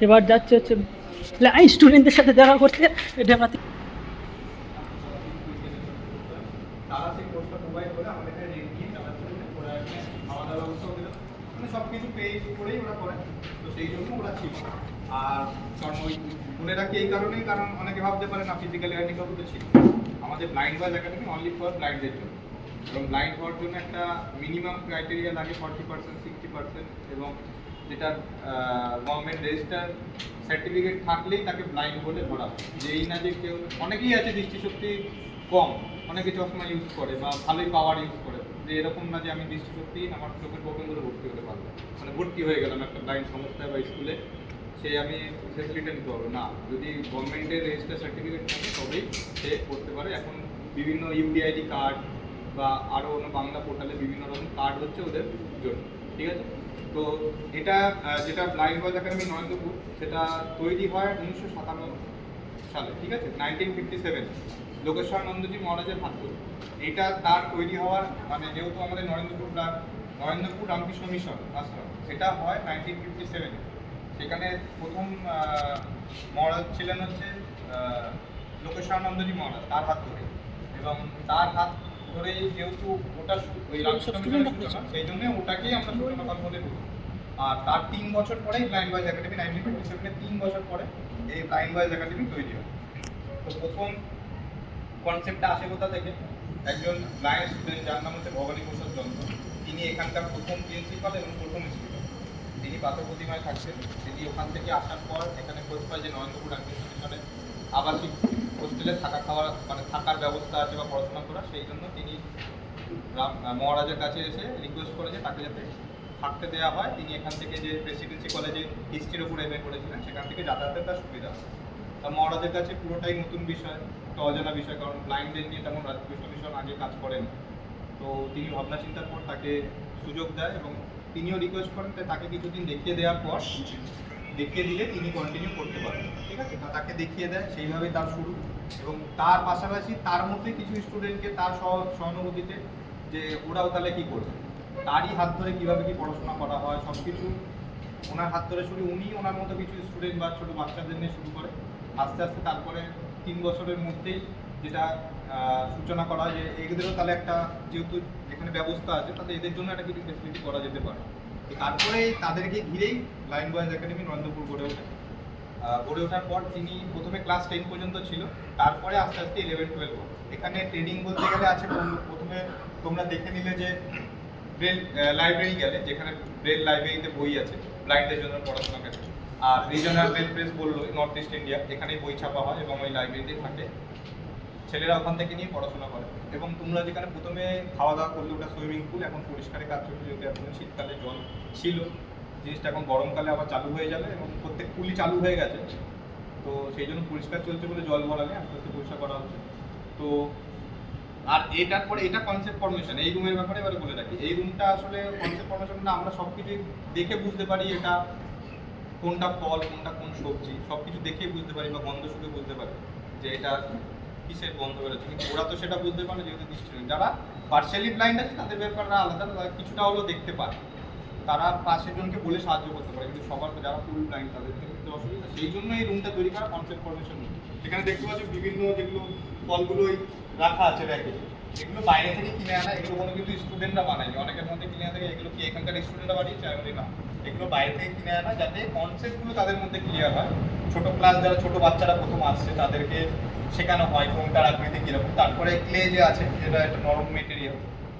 এবার যাচ্ছে হচ্ছে আমি স্টুডেন্টদের সাথে দেখা করতে। দিল। মানে সব কিছু পে করেই ওরা করে তো সেই জন্য ওরা ছিল। আর ওই এই কারণেই, কারণ অনেকে ভাবতে পারে না ফিজিক্যালি ছিল। আমাদের ব্লাইন্ড অনলি ফর জন্য। এবং হওয়ার জন্য একটা মিনিমাম ক্রাইটেরিয়া লাগে পার্সেন্ট সিক্সটি পার্সেন্ট এবং যেটা গভর্নমেন্ট রেজিস্টার সার্টিফিকেট থাকলেই তাকে ব্লাইন্ড বলে ধরা হয়। যে এই না যে কেউ, অনেকেই আছে দৃষ্টিশক্তি কম, অনেকে চশমা ইউজ করে বা ভালোই পাওয়ার ইউজ করে। যে এরকম না যে আমি দৃষ্টিশক্তিহীন আমার চোখের প্রবলেম করে ভর্তি হতে পারব মানে ভর্তি হয়ে গেলাম একটা ব্লাইন্ড সংস্থায় বা স্কুলে সে আমি ফেসিলিটি নিতে পারব না। যদি গভর্নমেন্টের রেজিস্টার সার্টিফিকেট থাকে, তবেই সে করতে পারে। এখন বিভিন্ন ইউডিআইডি কার্ড বা আরও অন্য বাংলা পোর্টালে বিভিন্ন রকম কার্ড হচ্ছে ওদের জন্য। ঠিক আছে? তো এটা যেটা ব্লাইন্ড বয়েজ একাডেমি নরেন্দ্রপুর সেটা তৈরি হয় উনিশশো সাতান্ন সালে ঠিক আছে? Nineteen fifty seven Lokeshwar Nandaji মহারাজের হাত এটা তার তৈরি হওয়ার মানে যেহেতু আমাদের নরেন্দ্রপুর রাম- নরেন্দ্রপুর রামকৃষ্ণ মিশন আশ্রম সেটা হয় নাইনটিন ফিফটি সেভেনে সেখানে প্রথম মহারাজ ছিলেন হচ্ছে আহ, লোকেশ্বরানন্দজি মহারাজ তার হাত ধরে। এবং তার হাত ধরেই যেহেতু ওটা ওই সেই জন্য ওটাকেই আমরা সূচনা বলে বলি। আর তার তিন বছর পরেই blind boys academy nineteen fifty তিন বছর পরে এই ব্লাইন্ড বয়েজ একাডেমি তৈরি হয়। তো প্রথম কনসেপ্টটা আসে কোথা থেকে? একজন ব্লাইন্ড স্টুডেন্ট যার নাম হচ্ছে ভবানী প্রসাদ চন্দ্র তিনি এখানকার প্রথম প্রিন্সিপাল এবং প্রথম স্টুডেন্ট তিনি পাথর প্রতিমায় থাকতেন। তিনি ওখান থেকে আসার পর এখানে খোঁজ পায় যে নরেন্দ্রপুর মিশনে আবাসিক হোস্টেলে থাকা খাওয়া মানে থাকার ব্যবস্থা আছে বা পড়াশোনা করা, সেই জন্য তিনি মহারাজের কাছে এসে রিকোয়েস্ট করে যে তাকে যাতে থাকতে দেওয়া হয়। তিনি এখান থেকে যে প্রেসিডেন্সি কলেজে হিস্ট্রির উপর এমএ করেছিলেন, সেখান থেকে যাতায়াতের তার সুবিধা তা মহারাজের কাছে পুরোটাই নতুন বিষয়, একটা অজানা বিষয়, কারণ ব্লাইন্ডদের নিয়ে তেমন রাজকৃষ্ণ মিশন আগে কাজ করেন। তো তিনি ভাবনা চিন্তার পর তাকে সুযোগ দেয় এবং তিনিও রিকোয়েস্ট করেন তাই তাকে কিছুদিন দেখিয়ে দেওয়ার পর দেখিয়ে দিলে তিনি কন্টিনিউ করতে পারেন ঠিক আছে? তাকে দেখিয়ে দেয়, সেইভাবেই তার শুরু। এবং তার পাশাপাশি তার মধ্যে কিছু স্টুডেন্টকে তার সহ- সহানুভূতিতে যে ওরাও তাহলে কী করবে? তারই হাত ধরে কীভাবে কি পড়াশোনা করা হয় সব কিছু ওনার হাত ধরে শুরু উনি ওনার মতো কিছু স্টুডেন্ট বা ছোটো বাচ্চাদের নিয়ে শুরু করে। আস্তে আস্তে তারপরে তিন বছরের মধ্যেই যেটা সূচনা করা যে এদেরও তাহলে একটা যেহেতু এখানে ব্যবস্থা আছে তাহলে এদের জন্য একটা কিছু ফেসিলিটি করা যেতে পারে। তারপরে তাদেরকে ঘিরেই লাইন বয়েজ একাডেমি নন্দপুর গড়ে ওঠে। গড়ে ওঠার পর তিনি প্রথমে ক্লাস টেন পর্যন্ত ছিল, তারপরে আস্তে আস্তে ইলেভেন টুয়েলভ এখানে ট্রেনিং বলতে গেলে আছে, প্রথম- তোমরা দেখে নিলে যে ব্রেল লাইব্রেরি গেলে, যেখানে ব্রেল লাইব্রেরিতে বই আছে ব্লাইন্ডের জন্য পড়াশোনা করে। আর রিজনাল ব্রেল প্রেস বলল নর্থ ইস্ট ইন্ডিয়া এখানেই বই ছাপা হয় এবং ওই লাইব্রেরিতেই থাকে। ছেলেরা ওখান থেকে নিয়ে পড়াশোনা করে। এবং তোমরা যেখানে প্রথমে খাওয়া দাওয়া করলে, ওটা সুইমিং পুল এখন পরিষ্কারের কাজ চলছে, যেহেতু এখন শীতকালে জল ছিল জিনিসটা এখন গরমকালে আবার চালু হয়ে যাবে এবং প্রত্যেক পুলই চালু হয়ে গেছে। তো সেই জন্য পরিষ্কার চলছে বলে জল ভরা নেই আস্তে আস্তে পরিষ্কার করা হচ্ছে। তো আর এটার পরে এটা কনসেপ্ট ফরমেশন এই রুমের ব্যাপারে এবারে বলে রাখি। এই রুমটা আসলে কনসেপ্ট ফরমেশনটা আমরা সব কিছুই দেখে বুঝতে পারি এটা কোনটা ফল, কোনটা কোন সবজি সব কিছু দেখে বুঝতে পারি বা গন্ধ শুকে বুঝতে পারি যে এটা কিসের গন্ধ বেরোচ্ছে। কিন্তু ওরা তো সেটা বুঝতে পারে, যেহেতু দৃষ্টিহীন যারা পার্সিয়ালি ব্লাইন্ড আছে, তাদের ব্যাপারটা আলাদা কিছুটা হলেও দেখতে পারে। তারা পাশের জনকে বলে সাহায্য করতে পারে, কিন্তু সবার যারা ফুল ব্লাইন্ড তাদের ক্ষেত্রে অসুবিধা। সেই জন্য এই রুমটা তৈরি করা কনসেপ্ট ফরমেশন এখানে দেখতে পাচ্ছ বিভিন্ন যেগুলো ফলগুলোই রাখা আছে র্যাকে এগুলো বাইরে থেকে কিনে আনা, এগুলো কোনো কিন্তু স্টুডেন্টরা বানায়নি। অনেকের মধ্যে কিনে আনা এগুলো কি এখানকার স্টুডেন্টরা বানিয়েছে? আমি না। এগুলো বাইরে থেকে কিনে আনা যাতে কনসেপ্টগুলো তাদের মধ্যে ক্লিয়ার হয়। ছোট ক্লাস যারা ছোট বাচ্চারা প্রথম আসছে, তাদেরকে শেখানো হয় কোনটার আকৃতি কীরকম। তারপরে ক্লে যে আছে যেটা একটা নরম মেটেরিয়াল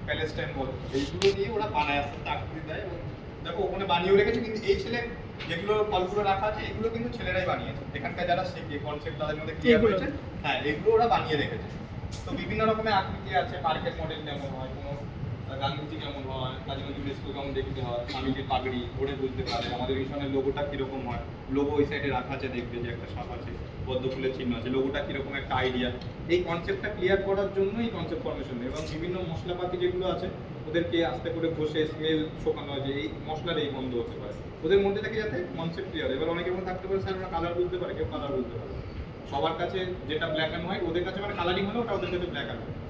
প্যালেস্টাইন বল। এইগুলো নিয়ে ওরা বানায় আসতে চাকরি আকৃতি দেয় এবং দেখো ওখানে বানিয়েও রেখেছে কিন্তু এই ছেলে যেগুলো ফলগুলো রাখা আছে এগুলো কিন্তু ছেলেরাই বানিয়েছে। এখানকার যারা শেখে কনসেপ্ট তাদের মধ্যে ক্লিয়ার? হয়েছে। হ্যাঁ এগুলো ওরা বানিয়ে রেখেছে। তো বিভিন্ন রকমের আকৃতি আছে পার্কের মডেল যেমন হয় কোনো গান্ধীজি কেমন হয় কাজী নজরুল ইসলাম কেমন দেখতে হয় স্বামীজির পাগড়ি পরে বুঝতে পারে, আমাদের মিশনের লোগোটা কীরকম হয়? লোগো ওই সাইডে রাখা আছে, দেখবে যে একটা সাপ আছে, পদ্ম ফুলের চিহ্ন আছে, লোগোটা কীরকম একটা আইডিয়া এই কনসেপ্টটা ক্লিয়ার করার জন্যই কনসেপ্ট ফরমেশন এবং বিভিন্ন মশলাপাতি যেগুলো আছে, ওদেরকে আস্তে করে বসে স্মেল শোকানো হয় যে এই মশলার এই গন্ধ হতে পারে। ওদের মধ্যে থেকে যাতে কনসেপ্ট ক্লিয়ার এবার অনেকের মধ্যে থাকতে পারে, স্যার, ওরা কালার বুঝতে পারে, কেউ কালার বুঝতে পারে সবার কাছে যেটা ব্ল্যাক অ্যান্ড হোয়াইট ওদের কাছে মানে কালারিং হলে ওটা ওদের কাছে ব্ল্যাক অ্যান্ড হোয়াইট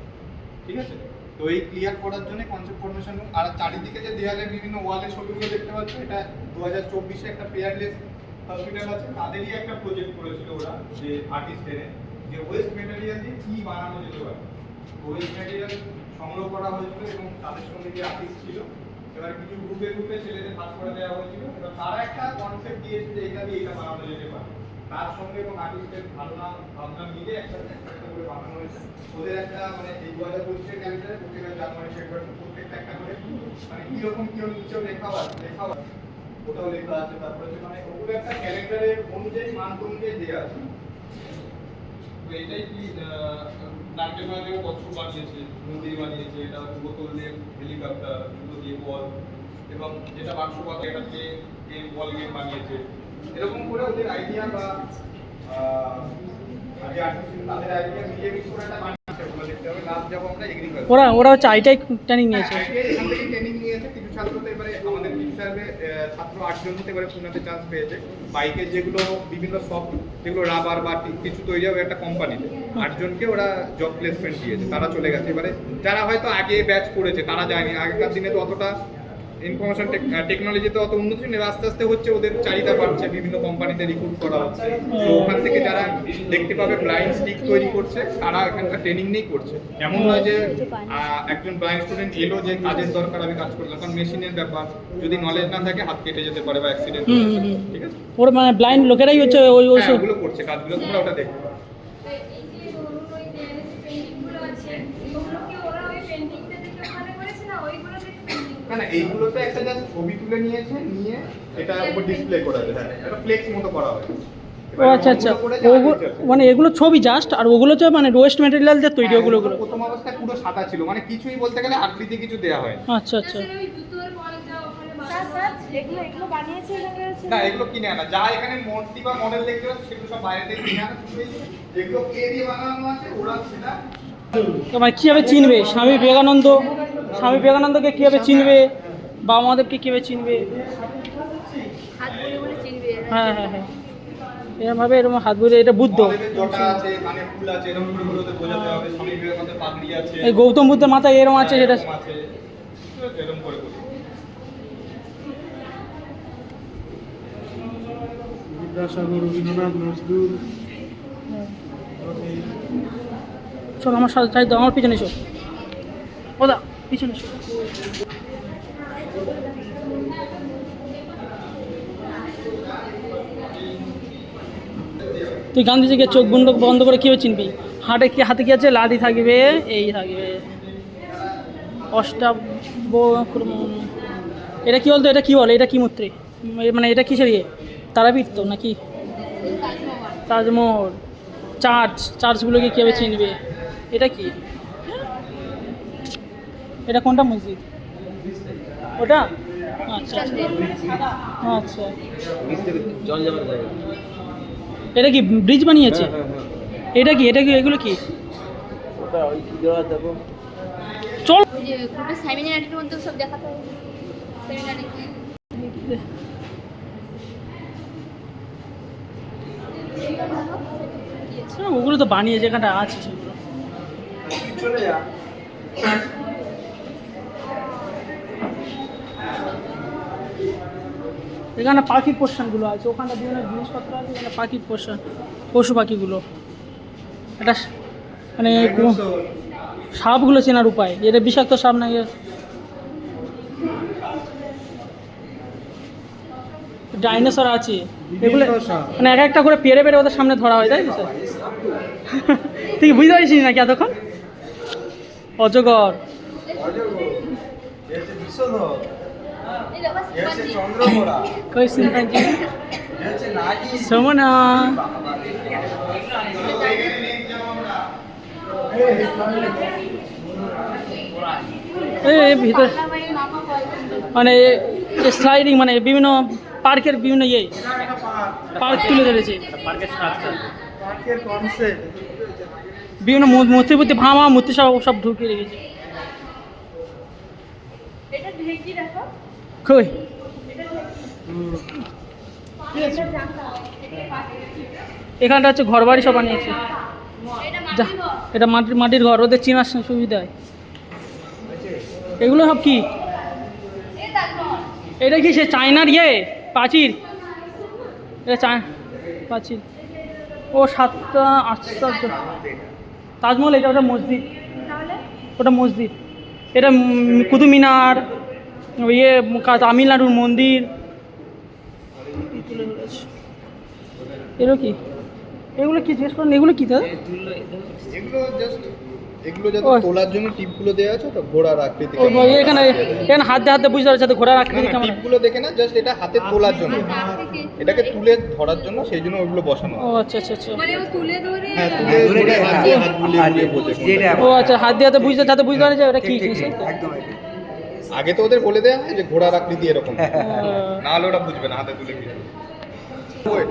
ঠিক আছে? তো এই ক্লিয়ার করার জন্য কনসেপ্ট ফরমেশন আর চারিদিকে যে দেয়ালে বিভিন্ন ওয়ালে ছবিগুলো দেখতে পাচ্ছ, এটা দু হাজার চব্বিশে একটা পেয়ারলেস হসপিটাল আছে। তাদেরই একটা প্রজেক্ট করেছিল ওরা, যে আর্টিস্ট এনে যে ওয়েস্ট মেটেরিয়াল দিয়ে কি বানানো যেতে পারে। ওয়েস্ট মেটেরিয়াল সংগ্রহ করা হয়েছিল এবং তাদের সঙ্গে যে আর্টিস্ট ছিল, এবার কিছু গ্রুপে গ্রুপে ছেলেদের ভাগ করে দেওয়া হয়েছিল। এবার তারা একটা কনসেপ্ট দিয়েছে যে এটা দিয়ে এটা বানানো যেতে পারে। তার সঙ্গে এবং আর্টিস্টের ভাবনা ভাবনা মিলে একটা একটা করে বানানো হয়েছে। ওদের একটা মানে এই দু হাজার পঁচিশের ক্যালেন্ডারে প্রত্যেকটা জানুয়ারি, ফেব্রুয়ারি, প্রত্যেকটা একটা করে মানে কীরকম কীরকম নিচেও লেখা আছে লেখা আছে। ওটাও লেখা আছে, তারপরে হচ্ছে মানে ওগুলো একটা ক্যালেন্ডারের অনুযায়ী মান্থ অনুযায়ী দেওয়া আছে। এটাই কি নাট্যের কচ্ছপ বানিয়েছে, মন্দির বানিয়েছে, এটা বোতল দিয়ে হেলিকপ্টার জুতো দিয়ে বল, এবং যেটা বাক্স পাতা এটা দিয়ে বল গেম বানিয়েছে। এরকম করে ওদের আইডিয়া বা ওরা ওরা হচ্ছে আইটাই ট্রেনিং নিয়েছে। ট্রেনিং নিয়েছে কিছু ছাত্র তো এবারে আমাদের সার্ভে ছাত্র আটজন হতে এবারে পুনাতে চান্স পেয়েছে। বাইকের যেগুলো বিভিন্ন সফট যেগুলো রাবার বা কিছু তৈরি হবে একটা কোম্পানিতে আটজনকে ওরা জব প্লেসমেন্ট দিয়েছে তারা চলে গেছে। এবারে যারা হয়তো আগে ব্যাচ করেছে তারা যায়নি আগেকার দিনে তো অতটা ইনফরমেশন টেকনোলজিতে অত উন্নতি ছিল না, আস্তে আস্তে হচ্ছে ওদের চাহিদা বাড়ছে বিভিন্ন কোম্পানিতে রিক্রুট করা হচ্ছে। তো ওখান থেকে যারা দেখতে পাবে ব্লাইন্ড স্টিক তৈরি করছে তারা এখানকার ট্রেনিং নিয়েই করছে। এমন নয় যে একজন ব্লাইন্ড স্টুডেন্ট এলো যে কাজের দরকার আমি কাজ করলাম। কারণ মেশিনের ব্যাপার যদি নলেজ না থাকে হাত কেটে যেতে পারে বা অ্যাক্সিডেন্ট। ঠিক আছে? ওর মানে ব্লাইন্ড লোকেরাই হচ্ছে ওই ওই হ্যাঁ, করছে কাজগুলো তোমরা ওটা দেখবে তো এই যে ধরুন ওই দেয়ালে যে পেন্টিংগুলো আছে ওগুলো কি ওরা ওই পেন্টিংটা দেখে ওখানে করেছে না ওইগুলো দেখে না না এইগুলোতে একটা জাস্ট ছবি তুলে নিয়েছে নিয়ে এটা উপর ডিসপ্লে করা হয় হ্যাঁ এটা ফ্লেক্স মতো করা হয় ও আচ্ছা আচ্ছা। ওগুলো মানে এগুলো ছবি জাস্ট আর ওগুলো তো মানে ওয়েস্ট মেটেরিয়াল দিয়ে তৈরি ওগুলো ওগুলো। প্রথম অবস্থায় পুরো সাদা ছিল মানে কিছুই বলতে গেলে আকৃতি কিছু দেয়া হয় আচ্ছা আচ্ছা। এগুলো এগুলো না এগুলো কিনে আনা। যা এখানে মূর্তি বা মডেল দেখতে পাচ্ছ সেগুলো সব বাইরে থেকে কিনে আনা যেগুলো কে দিয়ে বানানো আছে? ওরা সেটা মানে কীভাবে চিনবে? স্বামী বিবেকানন্দ স্বামী বিবেকানন্দকে কীভাবে চিনবে? বাবা মাদেবকে কীভাবে চিনবে? হাত বলে বলে চিনবে। হ্যাঁ হ্যাঁ হ্যাঁ। এরমভাবে এরকম হাত বুঝে এটা বুদ্ধ। আছে এই গৌতম বুদ্ধের মাথায় এরম আছে সেটা বিদ্যাসাগর রবীন্দ্রনাথ নজরুল চল আমার সাথে তো, আমার পিছনে এসো ওদা, পিছনে এসো তুই গান্ধীজিকে চোখ বন্ধ বন্ধ করে কীভাবে চিনবি? হাটে কি, হাতে কি আছে? লাঠি থাকবে, এই থাকবে। অষ্টাব এটা কি বলতো? এটা কি বলে? এটা কি মূর্তি? মানে এটা কিসের ইয়ে? তারাপীঠ তো, নাকি? তাজমহল। চার্চ, চার্চগুলোকে কীভাবে চিনবে? এটা কি? এটা কোনটা মসজিদ? ওটা? আচ্ছা আচ্ছা। আচ্ছা। এটা কি ব্রিজ বানিয়েছে? এটা কি? এটা কি এগুলো কি? চল। সব দেখাতে হ্যাঁ, ওগুলো তো বানিয়ে এখানটা আছে চলে যা। এখানে পাখির পোষণগুলো আছে ওখানটা বিভিন্ন জিনিসপত্র আছে এখানে পাখির পোষণ পশু পাখিগুলো। এটা মানে সাপগুলো চেনার উপায় এটা বিষাক্ত সাপ না ডাইনোসর আছে। এগুলো মানে এক একটা করে পেরে পেরে ওদের সামনে ধরা হয় তাই তো স্যার? তুই বুঝতে পারছিস নাকি এতক্ষণ? অজগর। কই সিম্পাঞ্জি? সমনা। এই ভিতর মানে স্লাইডিং মানে বিভিন্ন পার্কের বিভিন্ন ইয়ে পার্ক তুলে ধরেছে। পার্কের কনসেপ্ট বিভিন্ন মূর্তি মূর্তি ভামা মূর্তি সব সব ঢুকিয়ে রেখেছে। কই? এখানটা হচ্ছে ঘর বাড়ি সব বানিয়েছে। এটা যা মাটির এটা মাটির মাটির ঘর ওদের চেনার সুবিধা। হয় এগুলো সব কি? এটা কি সে চায়নার ইয়ে? প্রাচীর এটা চায় প্রাচীর ও সাতটা আশ্চর্য তাজমহল এটা ওটা মসজিদ। ওটা মসজিদ। এটা কুতুব মিনার ইয়ে তামিলনাড়ুর মন্দির। এগুলো কি? এগুলো কি জিজ্ঞেস করেন? এগুলো কি দাদা? এগুলো যাতে তোলার জন্য টিপগুলো দেওয়া আছে তো ঘোড়ার আকৃতি ও ভাই, এখানে এখানে হাতে হাতে বুঝতে পারছে তো ঘোড়ার আকৃতি কেমন। টিপগুলো দেখে না জাস্ট এটা হাতে তোলার জন্য। এটাকে তুলে ধরার জন্য সেই জন্য ওইগুলো বসানো ও আচ্ছা আচ্ছা আচ্ছা। মানে ও তুলে ধরে হ্যাঁ তুলে ধরে হাত দিয়ে হাত বুলিয়ে বুলিয়ে বোঝে ও আচ্ছা হাত দিয়ে হাতে বুঝতে যাতে বুঝতে পারে যে ওটা কি জিনিস একদম। আগে তো ওদের বলে দেওয়া হয় যে ঘোড়ার আকৃতি এরকম। ও, না হলে ওরা বুঝবে না হাতে তুলে কিছু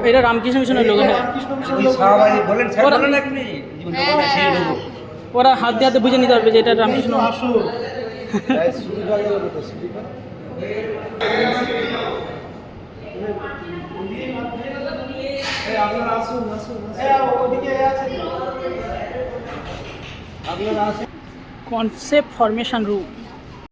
এটা রামকৃষ্ণ মিশনের লোক হ্যাঁ। ওই শাহবাজি বলেন স্যার বলেন আপনি ওরা হাত দিয়ে হাতে বুঝে নিতে পারবে যে এটা রামকৃষ্ণ। Concept formation room